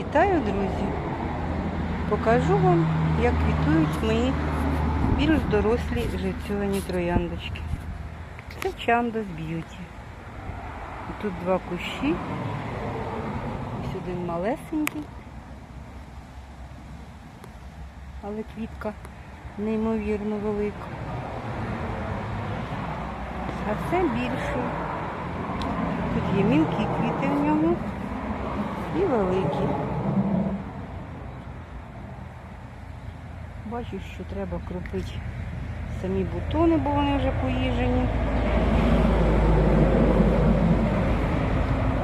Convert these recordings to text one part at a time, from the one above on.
Вітаю, друзі! Покажу вам, як квітують мої більш дорослі живцьовані трояндочки. Це Чандос Б'юті. Тут два кущі. Ось один малесенький. Але квітка неймовірно велика. А це більший. Тут є мілкі квіти в ньому і великі. Бачу, що треба кропити самі бутони, бо вони вже поїжені.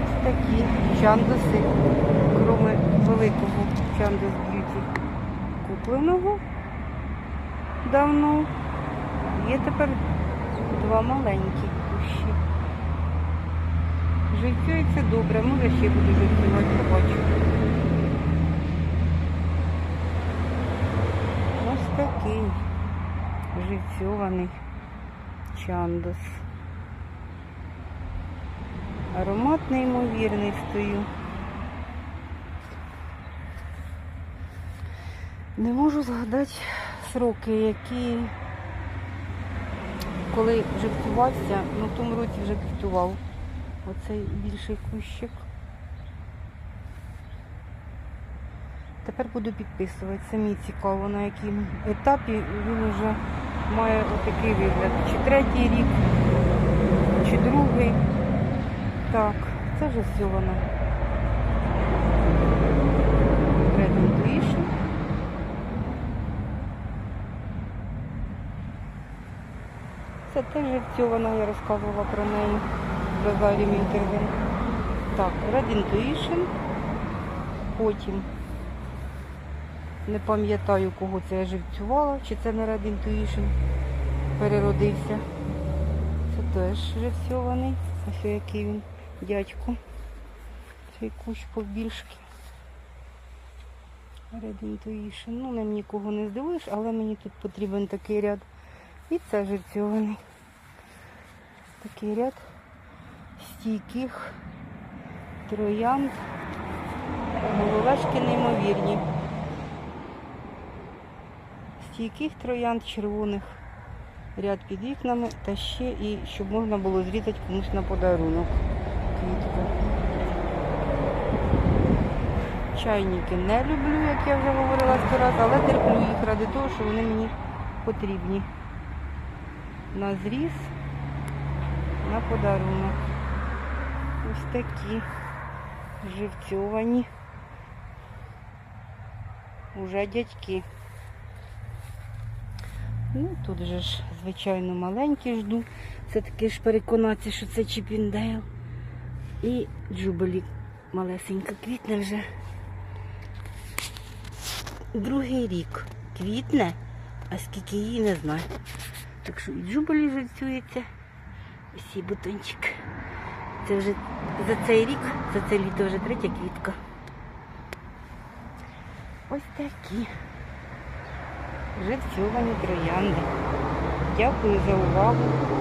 Ось такі чандоси, кроме великого чандос б'юті купленого давно. Є тепер два маленькі кущі. Живцюється добре, може ще буду живцювати, побачу. Ось такий живцьований чандос. Аромат неймовірний стою. Не можу згадати сроки, які коли живцювався, ну в тому році вже квітував. Оцей більший кущик. Тепер буду підписувати. Самі цікаво, на якому етапі він вже має отакий вигляд. Чи третій рік, чи другий. Так, це вже. Red Intuition. Це теж живцьована, я розказувала про неї базарі Мінтерген. Так, Red Intuition. Потім не пам'ятаю, кого це я живцювала, чи це не Red Intuition переродився. Це теж живцьований. Ось який він дядько. Цей кущ побільшки. Red Intuition. Ну, ним нікого не здивуєш, але мені тут потрібен такий ряд. І це живцьований. Такий ряд стійких троянд. Головешки неймовірні. Стійких троянд червоних. Ряд під вікнами та ще і щоб можна було зрізати комусь на подарунок. Квітку. Чайники не люблю, як я вже говорила сто раз, але терплю їх ради того, що вони мені потрібні. На зріз, на подарунок. Ось такі живцьовані. Уже дядьки. Ну, тут же ж, звичайно, маленькі жду. Все-таки ж переконатися, що це Чіпіндейл. І джубелі малесенька квітне вже. Другий рік квітне, а скільки її не знаю. Так що і джубелі живцюється. Ось і бутончик. Це вже за цей рік, за це літо вже третя квітка. Ось такі живцьовані троянди. Дякую за увагу.